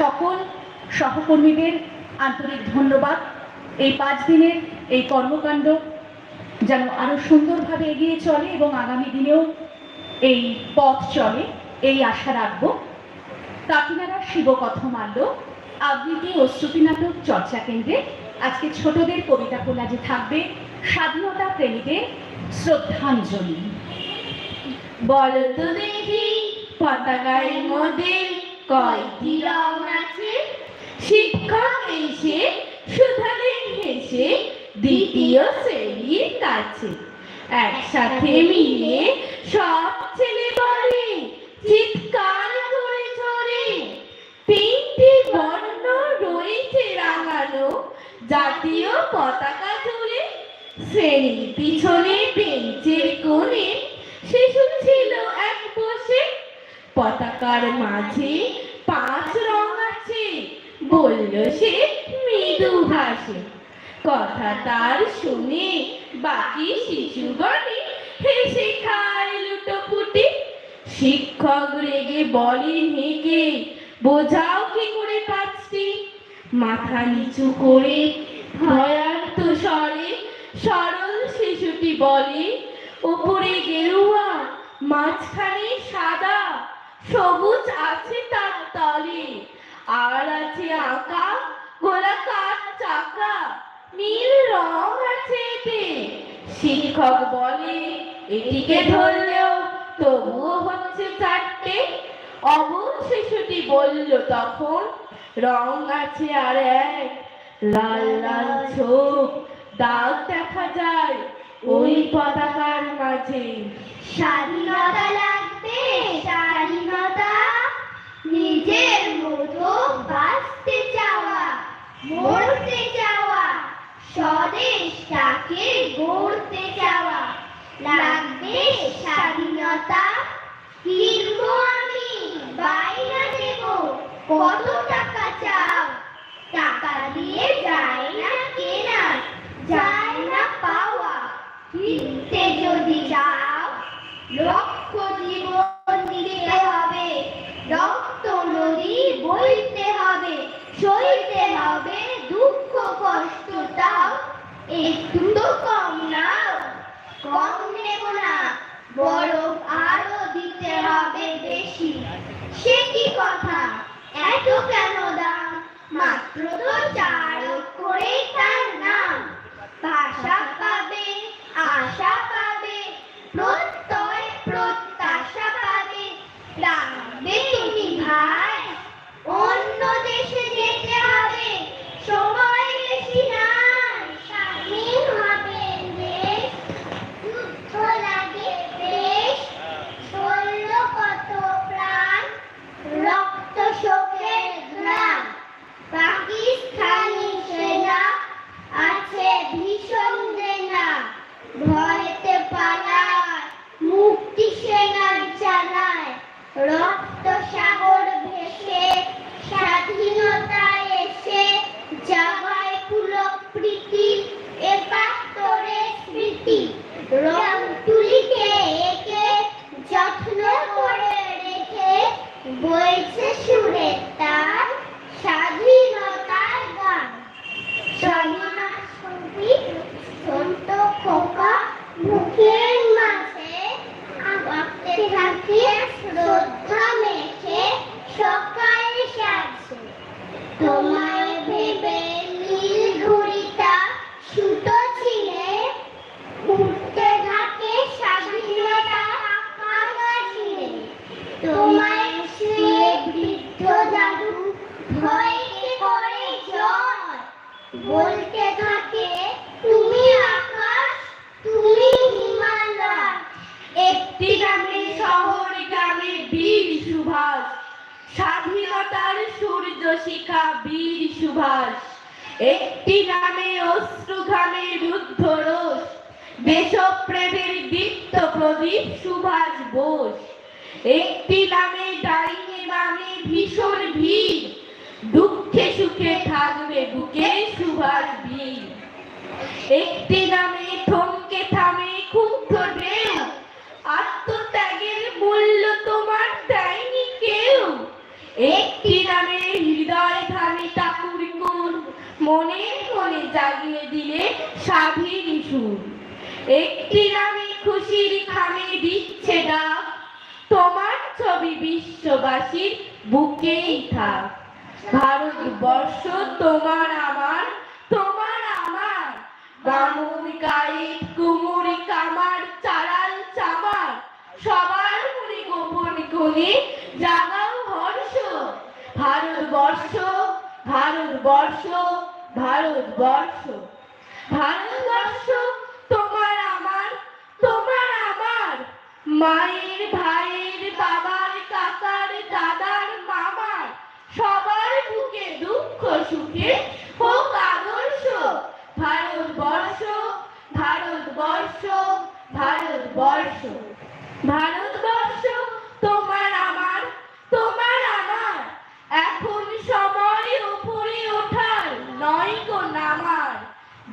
সকল সহকর্মীদের আন্তরিক ধন্যবাদ। এই পাঁচ দিনের এই কর্মকাণ্ড যেন আরও সুন্দরভাবে এগিয়ে চলে এবং আগামী দিনেও এই পথ চলে, এই আশা রাখব। কাকিনাড়া শিবকথমাল্য, আবৃত্তি ও শ্রুতি নাটক চর্চা কেন্দ্রে আজকে ছোটদের কবিতা কোলাজে থাকবে স্বাধীনতা প্রেমীদের শ্রদ্ধাঞ্জলি। বল তো দেখি পতাকার মধ্যে কয়টি রং আছে শিক্ষক এসে সুধালেন হেসে দ্বিতীয় শ্রেণির কাছে একসাথে মিলে সব ছেলে বলে, চিৎকার করে চলে। তিনটি বর্ণ রয়েছে রাঙানো, জাতীয় পতাকা তুলে শ্রেণির পিছনে বেঞ্চের কোণে। শিশু ছিল এক বসে, পতাকার মাঝে কথা তার শুনে বাকি শিশুগণে হেসে খায় লুটোপুটি। শিক্ষক রেগে বলেন হেঁকে বোঝাও কি করে পাঁচটি? মাথা নিচু করে ভয়ার্থ স্বরে সরল শিশুটি বলে উপরে গেরুয়া, মাঝখানে সাদা, সবুজ আছে তার আর আছে আঁকা গোলাকার চাকা, নীল রং আছে এতে। শিক্ষক বলে, এটিকে ধরলেও তবুও হচ্ছে চারটে। অবুধ শিশুটি বলল তখন, রং আছে আর এক, লাল লাল ছোপ, দাগ দেখা যায় ওই পতাকার মাঝে। স্বাধীনতা প্রত্যাশা পাবে রাখবে শিখা বীর সুভাষ। একটি নামে অশ্রু ঘামে রুদ্ধ রোষ। দেশপ্রেমের দীপ্ত প্রদীপ সুভাষ বোস। একটি নামে ডাইনে বামে ভীষণ ভিড়। দুঃখে সুখে থাকবে বুকে সুভাষ বীর। একটি নামে থমকে থামে ক্ষুব্ধ ঢেউ আত্মত্যাগের মূল্য তোমার দেয়নি কেউ একটি নামে হৃদয় মনে মনে জাগিয়ে দিলে স্বাধীন সুর। একটি নামে খুশির খামে দিচ্ছে ডাক তোমার ছবি বিশ্ববাসীর বুকেই থাক। ভারতবর্ষ তোমার আমার তোমার আমার। বামুন গায়েব কুমুরি কামার, চারাল চামার। সবার মনে গোপন কোণে জাগাও হর্ষ। ভারতবর্ষ ভারতবর্ষ ভারতবর্ষ। ভারতবর্ষ তোমার আমার তোমার আমার। মায়ের, ভাইয়ের, বাবার, কাকার, দাদার, মামার। সবার বুকে দুঃখ, সুখে হোক আদর্শ। ভারতবর্ষ ভারতবর্ষ ভারতবর্ষ। ভারতবর্ষ তোমার আমার তোমার আমার এখন সময় উপরে ওঠার নয় গো নামার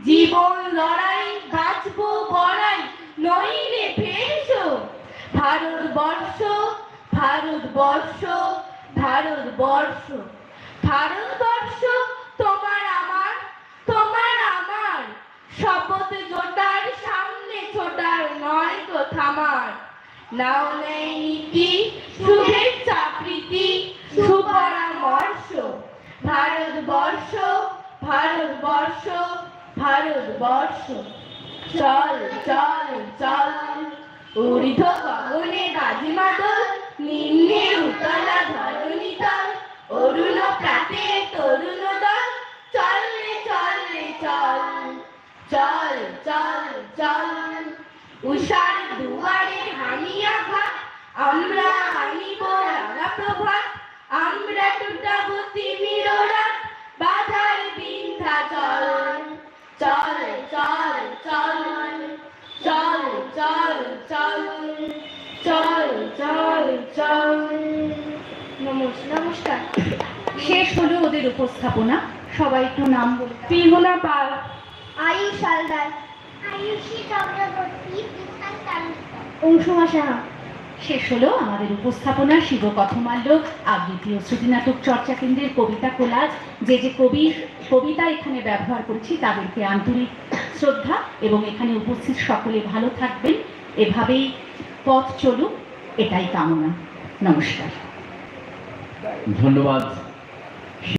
জীবন লড়াই, বাঁচবো বড়াই, নইলে ভেসো ভারতবর্ষ ভারতবর্ষ ভারতবর্ষ ভারতবর্ষ তোমার আমার তোমার আমার। শপথ জোটার সামনে ছোটার নয় তো থামার। নাও নেই নীতি, শুভেচ্ছা, প্রীতি, সুপরামর্শ। ভারতবর্ষ ভারতবর্ষ ভারতবর্ষ চল চল চল। ঊর্ধ্ব গগনে বাজি মাদল, নিম্নে উতলা ধরণী তল অরুণ প্রাতে তরুণ দল। চল রে চল রে, চল। চল চল চল। উষার দুয়ারে হানিয়া ঘাট আমরা চল চল চল চল চল চল চল চল চল নমস্কার। নমস্কার শেষ হলো ওদের উপস্থাপনা। সবাই একটু নাম বলে দাও। পিহুনা পাল। আয়ুষ হালদার। আয়ুষী চক্রবর্তী অংশুমা সাহা। শেষ হলো আমাদের উপস্থাপনা শিবকথমাল্য, আবৃত্তি ও শ্রুতিনাটক চর্চা কেন্দ্রের কবিতা কোলাজ। যে যে কবি, কবিতা এখানে ব্যবহার করেছি তাদেরকে আন্তরিক শ্রদ্ধা এবং এখানে উপস্থিত সকলে ভালো থাকবেন। এভাবেই পথ চলুক, এটাই কামনা। নমস্কার। ধন্যবাদ।